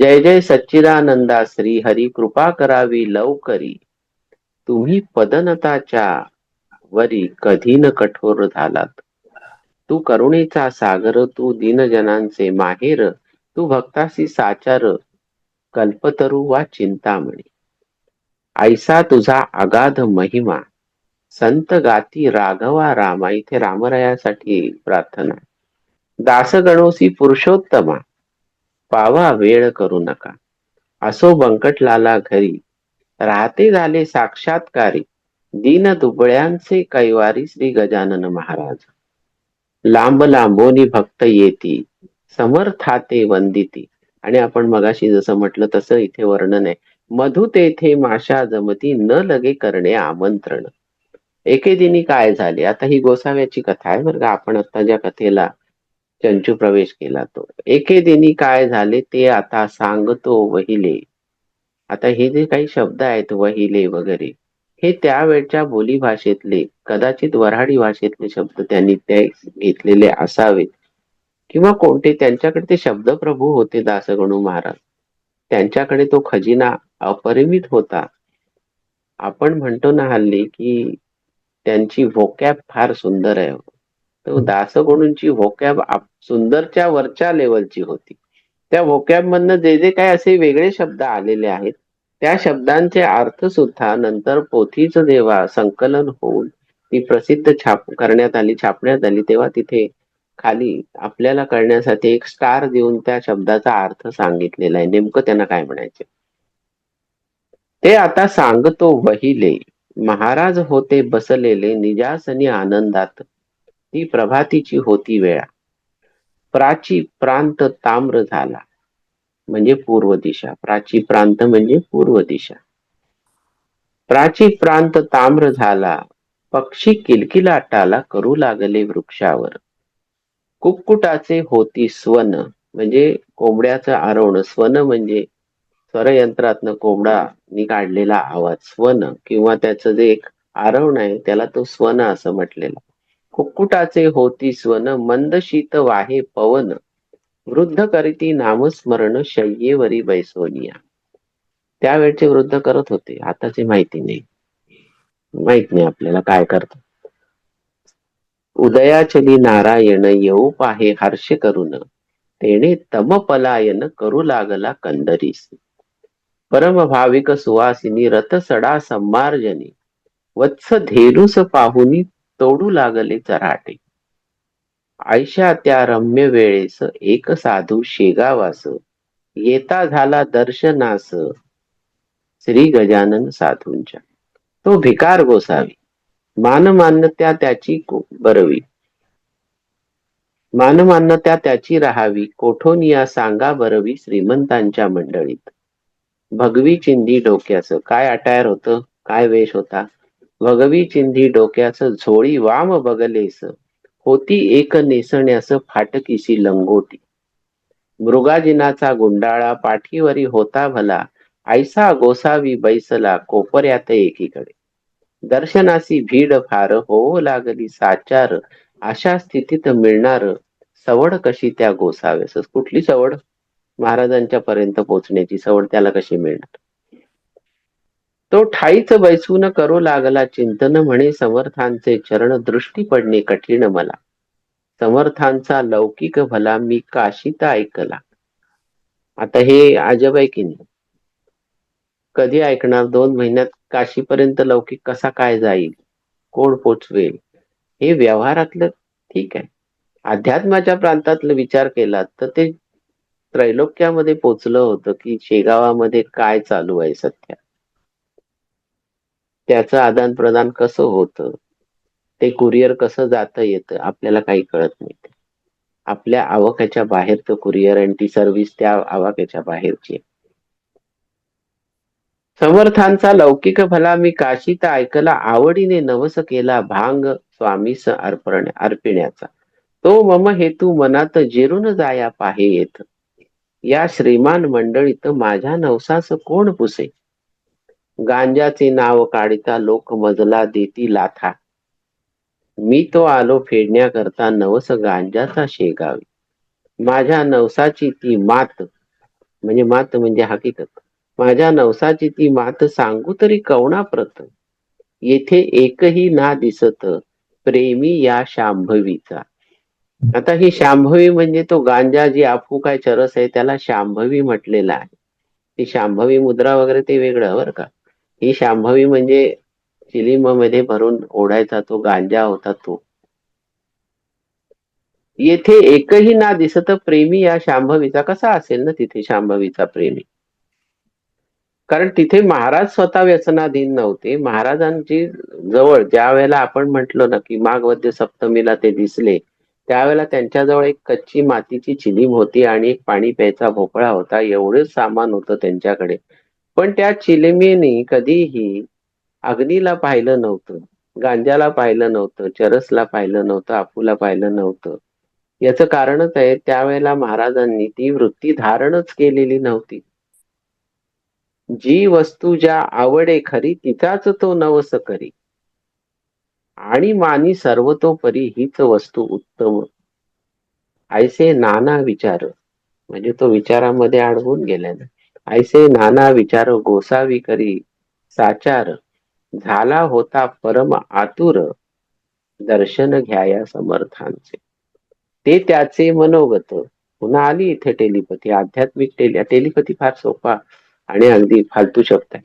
जय जय सच्चिदानंदा श्री हरी कृपा करावी लवकरी. तुम्ही पदनताच्या वरी कधी न कठोर झालात. तू करुणेचा सागर तू दीनजनांचे माहेर तू भक्तासी साचार कल्पतरू वा चिंतामणी. ऐसा तुझा अगाध महिमा संत गाती राघवा रामा इथे रामरायासाठी प्रार्थना. दासगणोसी पुरुषोत्तमा पावा वेळ करू नका. असो बंकटलाला घरी. राहते झाले साक्षात्कारी. दीन दुबळ्यांचे कैवारी श्री गजानन महाराज. लांब लांबोनी भक्त येती. समर्थाते वंदिती. आणि आपण मगाशी जसं म्हटलं तसं इथे वर्णन आहे. मधु तेथे माशा जमती न लगे करणे आमंत्रण. एके दिनी काय झाले? आता ही गोसाव्याची कथा आहे बरं का? आपण आता ज्या कथेला चंचू प्रवेश केला तो. एके दिनी काय झाले ते आता सांगतो वहिले. आता हे जे काही शब्द आहेत वहिले वगैरे हे त्यावेळच्या बोली भाषेतले कदाचित वऱ्हाडी भाषेतले शब्द त्यांनी ते घेतलेले असावेत. किंवा कोणते त्यांच्याकडे ते शब्द प्रभू होते दासगणू महाराज. त्यांच्याकडे तो खजिना अपरिमित होता. आपण म्हणतो ना हल्ली की त्यांची वोकॅप फार सुंदर आहे. तो दासगणूंची व्होकॅब सुंदरच्या वरच्या लेवलची होती. त्या व्होकॅब मधनं जे जे काय असे वेगळे शब्द आलेले आहेत त्या शब्दांचे अर्थ सुद्धा नंतर पोथीचं जेव्हा संकलन होऊन ती प्रसिद्ध छाप करण्यात आली छापण्यात आली तेव्हा तिथे खाली आपल्याला कळण्यासाठी एक स्टार देऊन त्या शब्दाचा अर्थ सांगितलेला आहे. नेमकं त्यांना काय म्हणायचे? ते आता सांगतो वहिले महाराज होते बसलेले निजासनी आनंदात. ती प्रभातीची होती वेळा. प्राची प्रांत ताम्र झाला. म्हणजे पूर्व दिशा. प्राची प्रांत म्हणजे पूर्व दिशा. प्राची प्रांत ताम्र झाला. पक्षी किलकिलाटाला करू लागले वृक्षावर. कुक्कुटाचे होती स्वन म्हणजे कोंबड्याचं आरवण स्वन म्हणजे स्वरयंत्रातनं कोंबडा काढलेला आवाज. स्वन किंवा त्याचं जे एक आरवण आहे त्याला तो स्वन असं म्हटलेला. कुक्कुटाचे होती स्वन मंद शीत वाहे पवन. वृद्ध करीती नामस्मरण शय्येवरी बैसोनिया त्यावेळचे वृद्ध करत होते. आताचे माहिती नाही. माहीत नाही आपल्याला काय करतात. उदयाचली नारायण येऊ पाहे हर्ष करून तेने तम पलायन करू लागला कंदरीस परम भाविक सुवासिनी रथ सडा संमार्जनी वत्स धेनुस पाहुनी तोडू लागले चराटे आयशा त्या रम्य वेळेस एक साधू शेगावास येता झाला दर्शनास श्री गजानन साधूंच्या. तो भिकार गोसावी. मानमान्यता त्याची बरवी. मानमान्यता त्याची राहावी. कोठोनिया सांगा बरवी श्रीमंतांच्या मंडळीत. भगवी चिंदी डोक्याचं काय अटायर होतं? काय वेश होता? भगवी चिंधी डोक्याचं झोळी वाम बगलेस. होती एक नेसण्यास फाटकीशी लंगोटी. मृगाजिनाचा गुंडाळा पाठीवरी होता भला. ऐसा गोसावी बैसला कोपऱ्यात एकीकडे. दर्शनासी भीड फार होऊ लागली साचार. अशा स्थितीत मिळणार सवड कशी त्या गोसाव्यास कुठली सवड? महाराजांच्या पर्यंत पोहोचण्याची सवड त्याला कशी मिळणार? तो ठाईच बैसून करू लागला चिंतन म्हणे समर्थांचे चरण दृष्टी पडणे कठीण मला. समर्थांचा लौकिक भला मी काशीता ऐकला. आता हे अजब आहे की नाही? कधी ऐकणार? दोन महिन्यात काशीपर्यंत लौकिक कसा काय जाईल? कोण पोचवेल? हे व्यवहारातलं ठीक आहे. अध्यात्माच्या प्रांतातलं विचार केला तर ते त्रैलोक्यामध्ये पोचलं होतं की शेगावामध्ये काय चालू आहे सध्या? त्याचं आदान प्रदान कसं होतं? ते कुरिअर कसं जातं येतं? आपल्याला काही कळत नाही. आपल्या आवकाच्या बाहेरचं कुरिअर आणि ती सर्व्हिस त्या आवाक्याच्या बाहेरची समर्थांचा लौकिक भला मी काशीत ऐकला. आवडीने नवस केला भांग स्वामीस अर्पण अर्पिण्याचा. तो मम हेतू मनात जिरून जाया पाहे येत. या श्रीमान मंडळीत माझ्या नवसास कोण पुसे? गांजाचे नाव काढिता लोक मजला देती लाथा. मी तो आलो फेडण्याकरता नवस गांजाचा शेगावी. माझ्या नवसाची ती मात म्हणजे मात म्हणजे हकीकत. माझ्या नवसाची ती मात सांगू तरी कवणा प्रत येथे एकही ना दिसत प्रेमी या शांभवीचा. आता ही शांभवी म्हणजे तो गांजा जी आफू काय चरस आहे त्याला शांभवी म्हटलेला आहे. ती शांभवी मुद्रा वगैरे ते वेगळं बरं का? ही शांभवी म्हणजे चिलिममध्ये भरून ओढायचा तो गांजा होता तो. येथे एकही ना दिसत प्रेमी या शांभवीचा कसा असेल ना तिथे शांभवीचा प्रेमी? कारण तिथे महाराज स्वतः व्यसनाधीन नव्हते. महाराजांची जवळ ज्या वेळेला आपण म्हटलो ना की माघवद्य सप्तमीला ते दिसले त्यावेळेला त्यांच्याजवळ एक कच्ची मातीची चिलीम होती आणि एक पाणी प्यायचा भोपळा होता. एवढंच सामान होतं त्यांच्याकडे. पण त्या चिलिमीने कधीही अग्नीला पाहिलं नव्हतं गांजाला पाहिलं नव्हतं चरसला पाहिलं नव्हतं आपूला पाहिलं नव्हतं. याचं कारणच आहे त्यावेळेला महाराजांनी ती वृत्ती धारणच केलेली नव्हती. जी वस्तू ज्या आवडे खरी तिचाच तो नवस करी आणि मानी सर्वतोपरी हीच वस्तू उत्तम. ऐसे नाना विचार. म्हणजे तो विचारामध्ये अडवून गेल्यानं. ऐसे नाना विचार गोसावी करी. साचार झाला होता परम आतुर दर्शन घ्याया समर्थांचे. ते त्याचे मनोगत. पुन्हा आली इथे टेलिपथी आध्यात्मिक टेली टेलिपथी फार सोपा आणि अगदी फालतू शब्द आहे.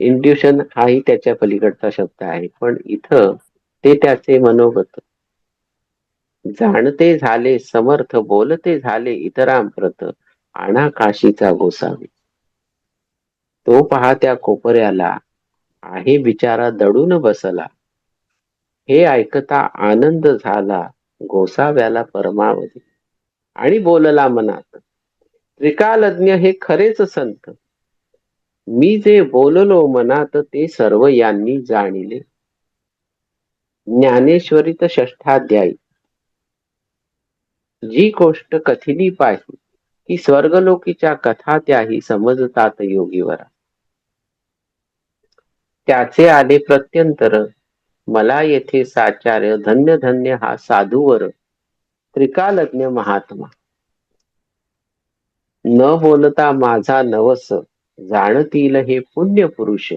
इंट्युशन हाही त्याच्या पलीकडचा शब्द आहे. पण इथं ते त्याचे मनोगत. जाणते झाले समर्थ बोलते झाले इतरांप्रत. आणा काशीचा गोसावी. तो पहा त्या कोपऱ्याला आहे बिचारा दडून बसला. हे ऐकता आनंद झाला गोसाव्याला परमावधी. आणि बोलला मनात त्रिकालज्ञ हे खरेच संत. मी जे बोललो मनात ते सर्व यांनी जाणिले. ज्ञानेश्वरीत षष्ठाध्यायी. जी गोष्ट कथिली पाही की स्वर्गलोकीच्या कथा त्याही समजतात योगीवरा. त्याचे आले प्रत्यंतर. मला येथे साचार्य धन्य धन्य हा साधूवर. त्रिकालज्ञ महात्मा. न बोलता माझा नवस. जाणतील हे पुण्य पुरुष.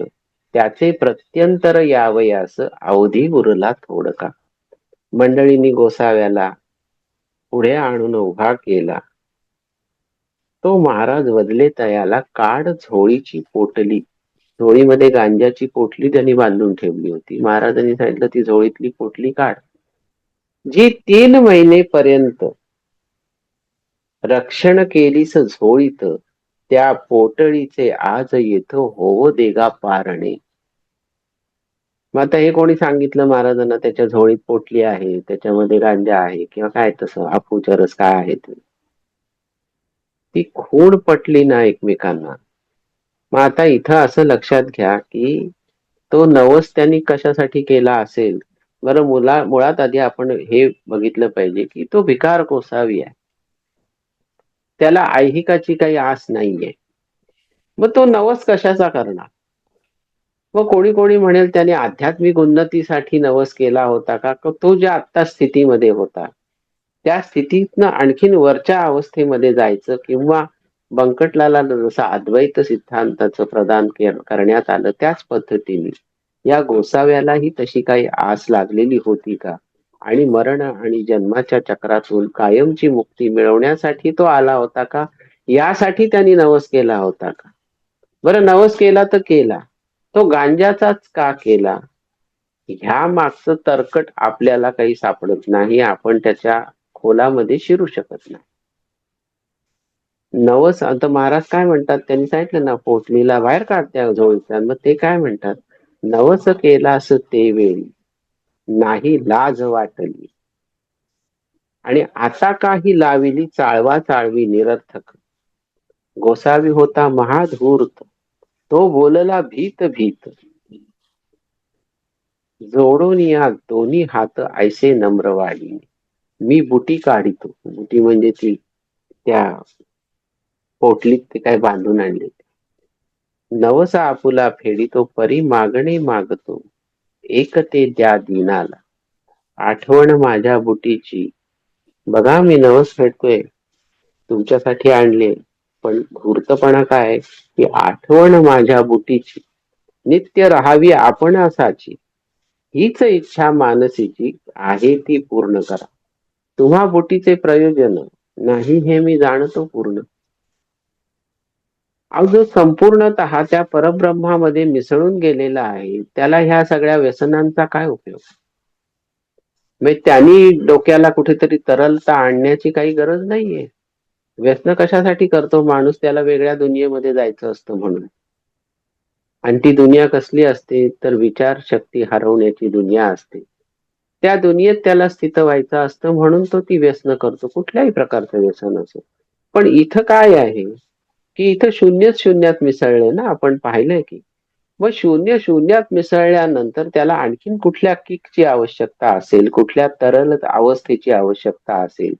त्याचे प्रत्यंतर यावयास अवधी उरला थोडका. मंडळींनी गोसाव्याला पुढे आणून उभा केला. तो महाराज वदले तयाला काड झोळीची पोटली. झोळीमध्ये गांजाची पोटली त्यांनी बांधून ठेवली होती. महाराजांनी सांगितलं ती झोळीतली पोटली काढ. जी तीन महिने पर्यंत रक्षण केलीस झोळीत त्या पोटळीचे आज येथ होवो देगा पारणे. मग आता हे कोणी सांगितलं महाराजांना त्याच्या झोळीत पोटली आहे त्याच्यामध्ये गांजा आहे किंवा काय तसं आपूचा रस काय आहे ते ती खूण पटली ना एकमेकांना. मग आता इथं असं लक्षात घ्या की तो नवस त्यांनी कशासाठी केला असेल? बरं मुला मुळात आधी आपण हे बघितलं पाहिजे की तो भिकार कोसावी आहे. त्याला ऐहिकाची काही आस नाहीये. मग तो नवस कशाचा करणार? मग कोणी कोणी म्हणेल त्याने आध्यात्मिक उन्नतीसाठी नवस केला होता का? तो ज्या आत्ता स्थितीमध्ये होता? त्या स्थितीतनं आणखीन वरच्या अवस्थेमध्ये जायचं किंवा बंकटलाला जसं अद्वैत सिद्धांताचं प्रदान करण्यात आलं त्याच पद्धतीने या गोसाव्यालाही तशी काही आस लागलेली होती का? आणि मरण आणि जन्माच्या चक्रातून कायमची मुक्ती मिळवण्यासाठी तो आला होता का? यासाठी त्यांनी नवस केला होता का? बरं नवस केला तर केला. तो गांजाचाच का केला? ह्या मागचं तरकट आपल्याला काही सापडत नाही. आपण त्याच्या खोलामध्ये शिरू शकत नाही. नवस आता महाराज काय म्हणतात? त्यांनी सांगितलं ना पोटलीला बाहेर काढत्या झोळीच्या मग ते काय म्हणतात? नवस केला असं ते वेळी. नाही लाज वाटली. आणि आता काही लाविली चाळवा चाळवी निरर्थक. गोसावी होता महाधूर्त. तो बोलला भीत भीत. जोडून या दोन्ही हात ऐसे नम्रवाडी मी बुटी काढितो. बुटी म्हणजे ती त्या पोटलीत ते काय बांधून आणले. नवसा आपुला फेडितो परी मागणे मागतो. एक ते त्या दिनाला. आठवण माझ्या बुटीची. बघा मी नवस फेडतोय. तुमच्यासाठी आणले. पण धूर्तपणा काय? की आठवण माझ्या बुटीची. नित्य राहावी आपण असाची. हीच इच्छा मानसीची. आहे ती पूर्ण करा. तुम्हा बुटीचे प्रयोजन. नाही हे मी जाणतो पूर्ण. अहो जो संपूर्णतः त्या परब्रह्मामध्ये मिसळून गेलेला आहे त्याला ह्या सगळ्या व्यसनांचा काय उपयोग? म्हणजे त्यांनी डोक्याला कुठेतरी तरलता आणण्याची काही गरज नाहीये. व्यसन कशासाठी करतो माणूस? त्याला वेगळ्या दुनियेमध्ये जायचं असतं म्हणून. आणि ती दुनिया कसली असते? तर विचार शक्ती हरवण्याची दुनिया असते. त्या दुनियेत त्याला स्थित व्हायचं असतं म्हणून तो ती व्यसन करतो. कुठल्याही प्रकारचं व्यसन असो. पण इथं काय आहे? की इथं शून्यच शून्यात मिसळले ना आपण पाहिलंय की. मग शून्य शून्यात मिसळल्यानंतर त्याला आणखीन कुठल्या किकची आवश्यकता असेल कुठल्या तरल अवस्थेची आवश्यकता असेल?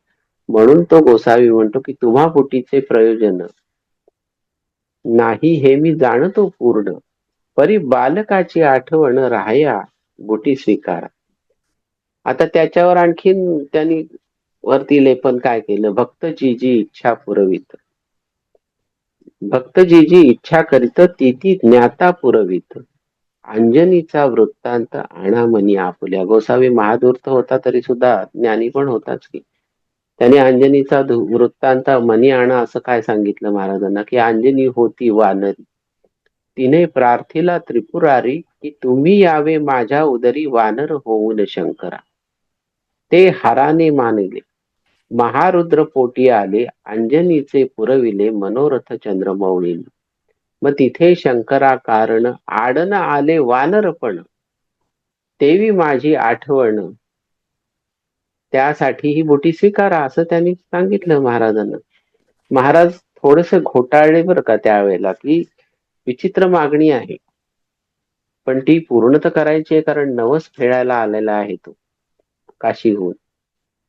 म्हणून तो गोसावी म्हणतो की तुम्हा पोटीचे प्रयोजन नाही हे मी जाणतो पूर्ण. परी बालकाची आठवण राहया बोटी स्वीकारा. आता त्याच्यावर आणखीन त्यांनी वरती लेपन काय केलं? भक्तची जी इच्छा पुरवित. भक्तजी जी इच्छा करीत ती ती ज्ञाता पुरवित. अंजनीचा वृत्तांत आणामनी आपल्या. गोसावी महादूर्त होता तरी सुद्धा ज्ञानी पण होताच की. त्याने अंजनीचा वृत्तांत मनी आणा असं काय सांगितलं महाराजांना? की अंजनी होती वानरी. तिने प्रार्थीला त्रिपुरारी की तुम्ही यावे माझ्या उदरी वानर होऊन शंकरा. ते हाराने मानले. महारुद्र पोटी आले अंजनीचे पुरविले मनोरथ चंद्रमौळी मग तिथे शंकरा कारण आडन आले वानरपण. तेवी माझी आठवण. त्यासाठी ही बोटी स्वीकारा असं त्यांनी सांगितलं महाराजांना. महाराज थोडस घोटाळले बरं का त्यावेळेला की विचित्र मागणी आहे. पण ती पूर्ण तर करायची आहे कारण नवस फेडायला आलेला आहे तो. काशीहून.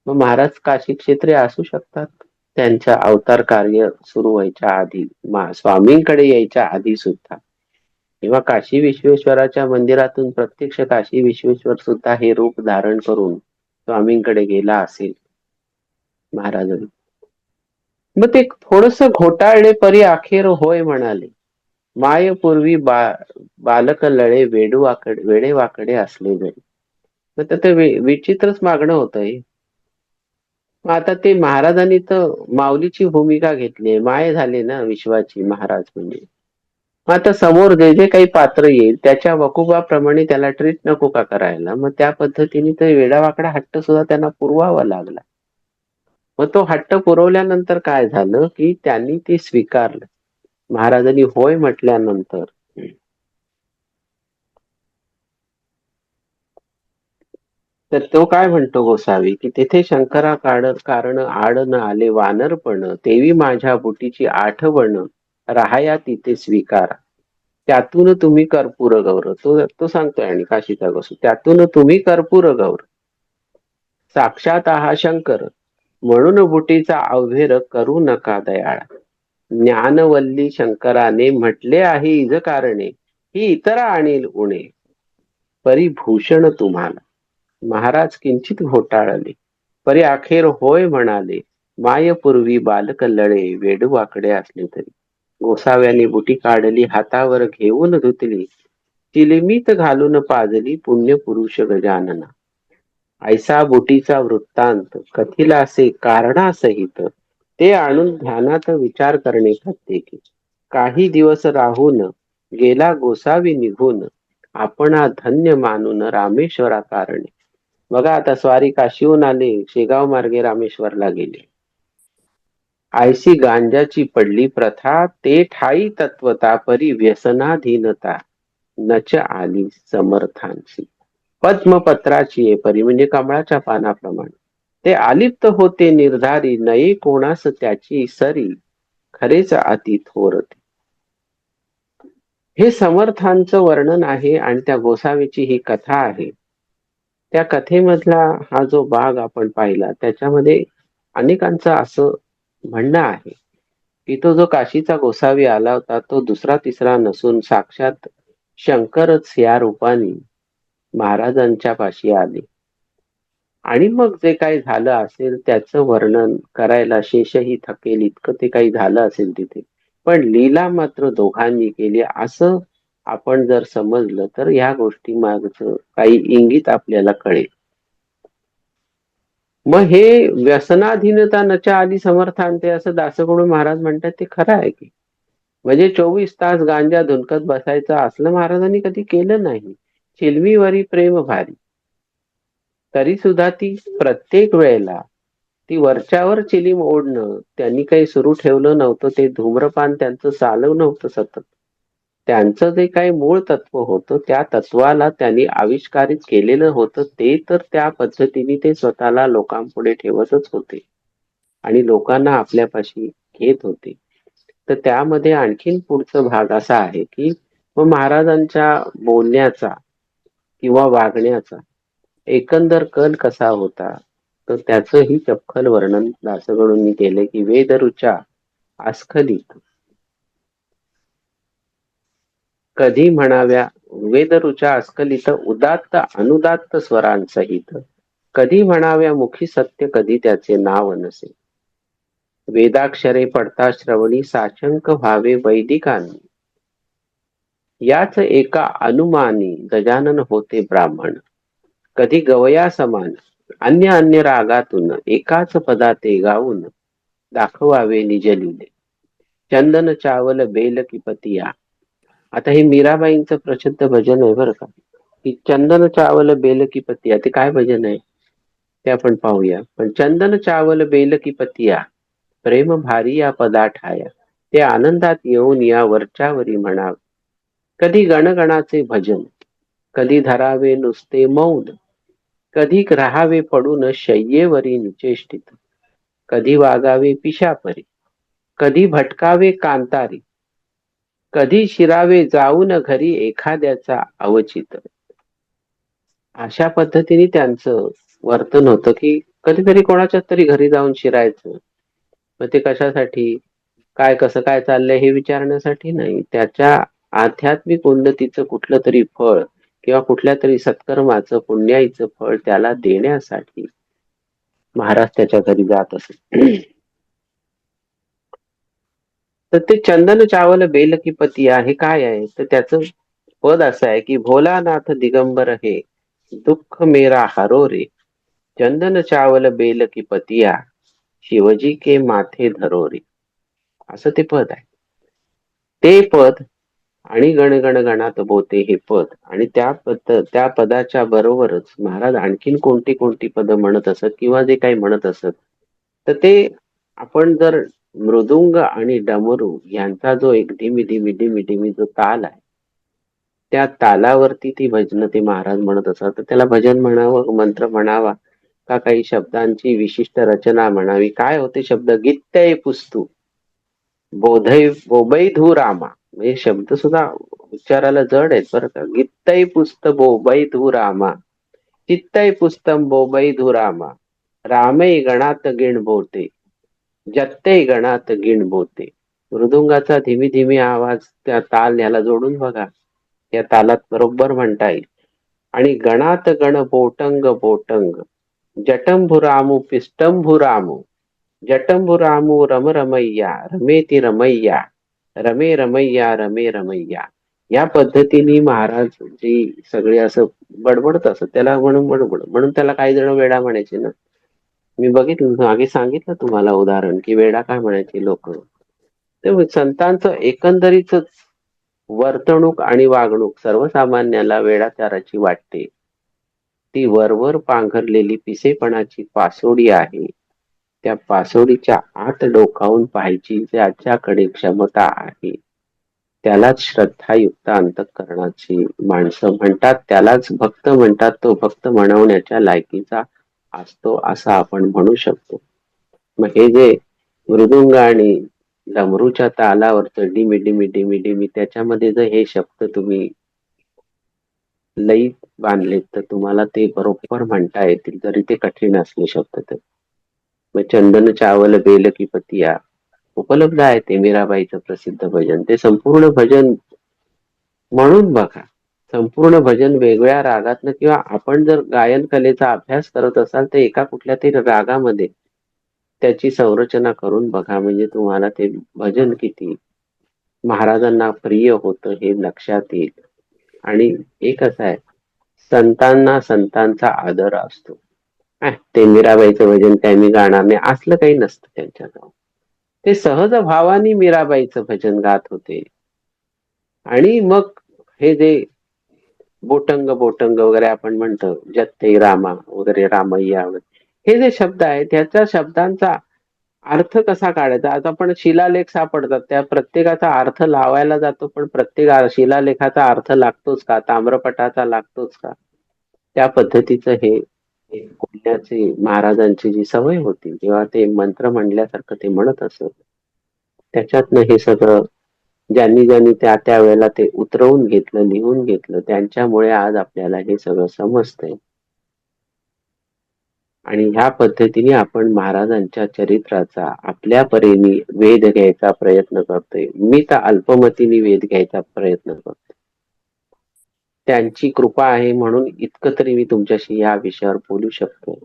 मग महाराज काशी क्षेत्रे असू शकतात. त्यांच्या अवतार कार्य सुरू व्हायच्या आधी स्वामींकडे यायच्या आधी सुद्धा. किंवा काशी विश्वेश्वराच्या मंदिरातून प्रत्यक्ष काशी विश्वेश्वर सुद्धा हे रूप धारण करून स्वामींकडे गेला असेल महाराजांनी मग ते थोडस घोटाळले परी अखेर होय म्हणाले. मायपूर्वी बा बालक लळे वेडू वेडेवाकडे असले जरी मग ते विचित्रच मागणं होतंय. आता ते महाराजांनी तर माऊलीची भूमिका घेतली माय झाले ना विश्वाची महाराज म्हणजे. आता समोर जे जे काही पात्र येईल त्याच्या वकुबाप्रमाणे त्याला ट्रीट नको का करायला? मग त्या पद्धतीने तर वेडावाकडा हट्ट सुद्धा त्यांना पुरवावा लागला. मग तो हट्ट पुरवल्यानंतर काय झालं की त्यांनी ते स्वीकारलं. महाराजांनी होय म्हटल्यानंतर तर तो काय म्हणतो गोसावी? की तेथे शंकरा काढ कारण आड न आले वानरपण तेवी माझ्या बुटीची आठवण राहाया तिथे स्वीकारा. त्यातून तुम्ही कर्पूर गौर. तो तो सांगतोय आणि काशीचा गोसू त्यातून तुम्ही कर्पूर गौर. साक्षात हा शंकर म्हणून बुटीचा अवघेर करू नका दयाळा. ज्ञानवल्ली शंकराने म्हटले आहे इज कारणे ही इतर आणील उणे. परिभूषण तुम्हाला. महाराज किंचित घोटाळले. परी अखेर होय म्हणाले मायपूर्वी बालक लळे वेडूवाकडे असले तरी. गोसाव्याने बुटी काढली हातावर घेऊन धुतली. चिलिमीत घालून पाजली पुण्य पुरुष गजानना. ऐसा बुटीचा वृत्तांत कथिला असे कारणासहित ते आणून ध्यानात विचार करणे प्रत्येकी काही दिवस राहून गेला गोसावी निघून आपण धन्य मानून रामेश्वरा कारणे बघा आता स्वारी काशीहून आले शेगाव मार्गे रामेश्वरला गेले. आयसी गांजाची पडली प्रथा ते ठाई तत्वता परी व्यसनाधीनता नच आली समर्थांची पद्मपत्राची परी म्हणजे कमळाच्या पानाप्रमाणे. ते आलिप्त होते निर्धारी नये कोणास त्याची सरी खरेच अति थोरते. हे समर्थांचं वर्णन आहे आणि त्या गोसावीची ही कथा आहे. त्या कथेमधला हा जो भाग आपण पाहिला त्याच्यामध्ये अनेकांचं असं म्हणणं आहे की तो जो काशीचा गोसावी आला होता तो दुसरा तिसरा नसून साक्षात शंकरच या रूपाने महाराजांच्या पाशी आले. आणि मग जे काही झालं असेल त्याचं वर्णन करायला शेषही थकेल इतकं ते काही झालं असेल तिथे. पण लीला मात्र दोघांनी केली. असं आपण जर समजलं तर ह्या गोष्टी मागचं काही इंगित आपल्याला कळेल. मग हे व्यसनाधीनता नच्या आधी समर्थांते असं दासगुरु महाराज म्हणतात ते खरं आहे की. म्हणजे चोवीस तास गांजा धुनकत बसायचं असलं महाराजांनी कधी केलं नाही. चिलमीवरी प्रेम भारी. तरी सुद्धा ती प्रत्येक वेळेला ती वरच्यावर चिलीम ओढणं त्यांनी काही सुरू ठेवलं नव्हतं ते धूम्रपान त्यांचं चालव नव्हतं सतत. त्यांचं जे काही मूळ तत्व होतं त्या तत्वाला त्यांनी आविष्कारित केलेलं होतं ते तर त्या पद्धतीने ते स्वतःला लोकांपुढे ठेवतच होते. आणि लोकांना आपल्यापाशी घेत होते. तर त्यामध्ये आणखीन पुढचा भाग असा आहे की मग महाराजांच्या बोलण्याचा किंवा वागण्याचा एकंदर कल कसा होता? तर त्याचंही चपखल वर्णन दासगडूंनी केले की वेदरुचा आस्खलित कधी म्हणाव्या वेदरुचा अस्खलित उदात्त अनुदात्त स्वरांसहित. कधी म्हणाव्या मुखी सत्य कधी त्याचे नाव नसे. वेदाक्षरे पडता श्रवणी साशंक व्हावे वैदिकांनी. याच एका अनुमानी गजानन होते ब्राह्मण. कधी गवया समान अन्य अन्य रागातून एकाच पदाते गाऊन दाखवावे निज चंदन चावल बेल किपतिया आता हे मीराबाईंचं प्रसिद्ध भजन आहे बरं का. की चंदन चावल बेल की पतिया ते काय भजन आहे? ते आपण पाहूया. पण चंदन चावल बेल की पतिया प्रेम भारी या पदा ठाया ते आनंदात येऊन या वरच्यावरी म्हणावे. कधी गणगणाचे भजन कधी धरावे नुसते मौन कधी राहावे पडून शय्येवरी निचेष्टित कधी वागावे पिशापरी कधी भटकावे कांतारी कधी शिरावे जाऊन घरी एखाद्याचा अवचित. अशा पद्धतीने त्यांचं वर्तन होतं की कधीतरी कोणाच्या तरी घरी जाऊन शिरायचं. मग ते कशासाठी काय कसं काय चाललंय हे विचारण्यासाठी नाही. त्याच्या आध्यात्मिक उन्नतीचं कुठलं तरी फळ किंवा कुठल्या तरी सत्कर्माचं पुण्याईचं फळ त्याला देण्यासाठी महाराज त्याच्या घरी जात असत. तर ते चंदन चावल बेल की पती आहे काय आहे? तर त्याचं पद असं आहे की भोलानाथ दिगंबर हे दुःख मेरा हरो रे. चंदन चावल बेल की पतिया शिवजी के माथे धरो रे. असं ते पद आहे. ते पद आणि गणगण गणात बोते हे पद. आणि त्या पद त्या पदाच्या बरोबरच महाराज आणखीन कोणती कोणती पद म्हणत असत किंवा जे काही म्हणत असत तर ते आपण जर मृदुंग आणि डमरू यांचा जो एक धीमी धीमी धीमी धीमी जो ताल आहे त्या तालावरती ती भजन ते महाराज म्हणत असतात. तर त्याला भजन म्हणावं मंत्र म्हणावा का काही शब्दांची विशिष्ट रचना म्हणावी? काय होते शब्द? गीत्यय पुस्तू बोधय बोबैधू रामा. म्हणजे शब्द सुद्धा उच्चाराला जड आहेत बरं का. गीत्तय पुस्त बोबैधू रामा. चित्तय पुस्तम बोबैधू रामा. रामे गणात गिण बोते जत्ते गणात गिण बोते. मृदुंगाचा धीमी धीमी आवाज त्या ताल याला जोडून बघा. या तालात बरोबर म्हणता येईल. आणि गणात गण बोटंग बोटंग. जटंभुरामू पिष्टंभुरामू. जटंभुरामू रम रमे ती रमय्या रमे रमैया रमे रमय्या या पद्धतीने महाराज जी सगळे असं बडबडत असत. त्याला म्हणून बडबड. म्हणून त्याला काही जण वेडा म्हणायचे ना. मी बघितलं मागे सांगितलं तुम्हाला उदाहरण की वेडा काय म्हणायचे लोक? ते संतांचं एकंदरीच वर्तणूक आणि वागणूक सर्वसामान्याला वेडाचाराची वाटते. ती वरवर पांघरलेली पिसेपणाची पासोडी आहे. त्या पासोडीच्या आत डोकावून पाहायची ज्याच्याकडे क्षमता आहे त्यालाच श्रद्धायुक्त अंतकरणाची माणसं म्हणतात. त्यालाच भक्त म्हणतात. तो भक्त म्हणवण्याच्या लायकीचा असतो असा आपण म्हणू शकतो. मग हे जे मृदुंग आणि डमरूच्या तालावरचं डिमी डिमी डिमी डिमी त्याच्यामध्ये जर हे शब्द तुम्ही लई बांधलेत तर तुम्हाला ते बरोबर म्हणता येतील जरी ते कठीण असले शब्द तर. मग चंदन चावल बेल की पतिया उपलब्ध आहे ते मीराबाईचं प्रसिद्ध भजन. ते संपूर्ण भजन म्हणून बघा. संपूर्ण भजन वेगळ्या रागातनं किंवा आपण जर गायन कलेचा अभ्यास करत असाल तर एका कुठल्या तरी रागामध्ये त्याची संरचना करून बघा. म्हणजे तुम्हाला ते भजन किती महाराजांना प्रिय होतं हे लक्षात येईल. आणि एक असं आहे संतांना संतांचा आदर असतो. ते मीराबाईचं भजन काय मी गाणार नाही असलं काही नसतं त्यांच्या गाव ते सहज भावानी मीराबाईचं भजन गात होते. आणि मग हे जे बोटंग बोटंग वगैरे आपण म्हणतो. जत्ते रामा वगैरे रामय्या वगैरे. हे जे शब्द आहेत त्याच्या शब्दांचा अर्थ कसा काढायचा? आता आपण शिलालेख सापडतात. त्या प्रत्येकाचा अर्थ लावायला जातो पण प्रत्येक शिलालेखाचा अर्थ लागतोच का? ताम्रपटाचा लागतोच का? त्या पद्धतीचं हे कोल्ह्याची महाराजांची जी सवय होती जेव्हा ते मंत्र म्हणल्यासारखं ते म्हणत असत त्याच्यातनं हे सगळं ज्यांनी ज्यांनी त्या त्या वेळेला ते उतरवून घेतलं लिहून घेतलं त्यांच्यामुळे आज आपल्याला हे सगळं समजतंय. आणि ह्या पद्धतीने आपण महाराजांच्या चरित्राचा आपल्या परीने वेध घ्यायचा प्रयत्न करतोय. मी तर अल्पमतीने वेध घ्यायचा प्रयत्न करतोय. त्यांची कृपा आहे म्हणून इतकं तरी मी तुमच्याशी या विषयावर बोलू शकतो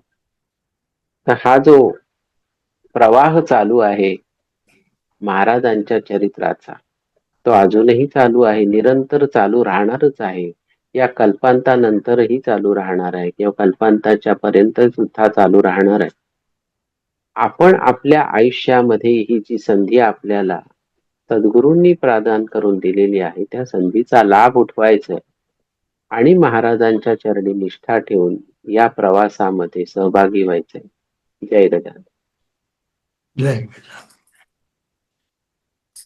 तर हा जो प्रवाह चालू आहे महाराजांच्या चरित्राचा तो अजूनही चालू आहे निरंतर चालू राहणारच आहे. या कल्पांतानंतरही चालू राहणार आहे किंवा कल्पांताच्या पर्यंत सुद्धा चालू राहणार आहे. आपण आपल्या आयुष्यामध्ये ही जी संधी आपल्याला सद्गुरूंनी प्रदान करून दिलेली आहे त्या संधीचा लाभ उठवायचा आहे. आणि महाराजांच्या चरणी निष्ठा ठेवून या प्रवासामध्ये सहभागी व्हायचंय जय गजानन. जय गजानन.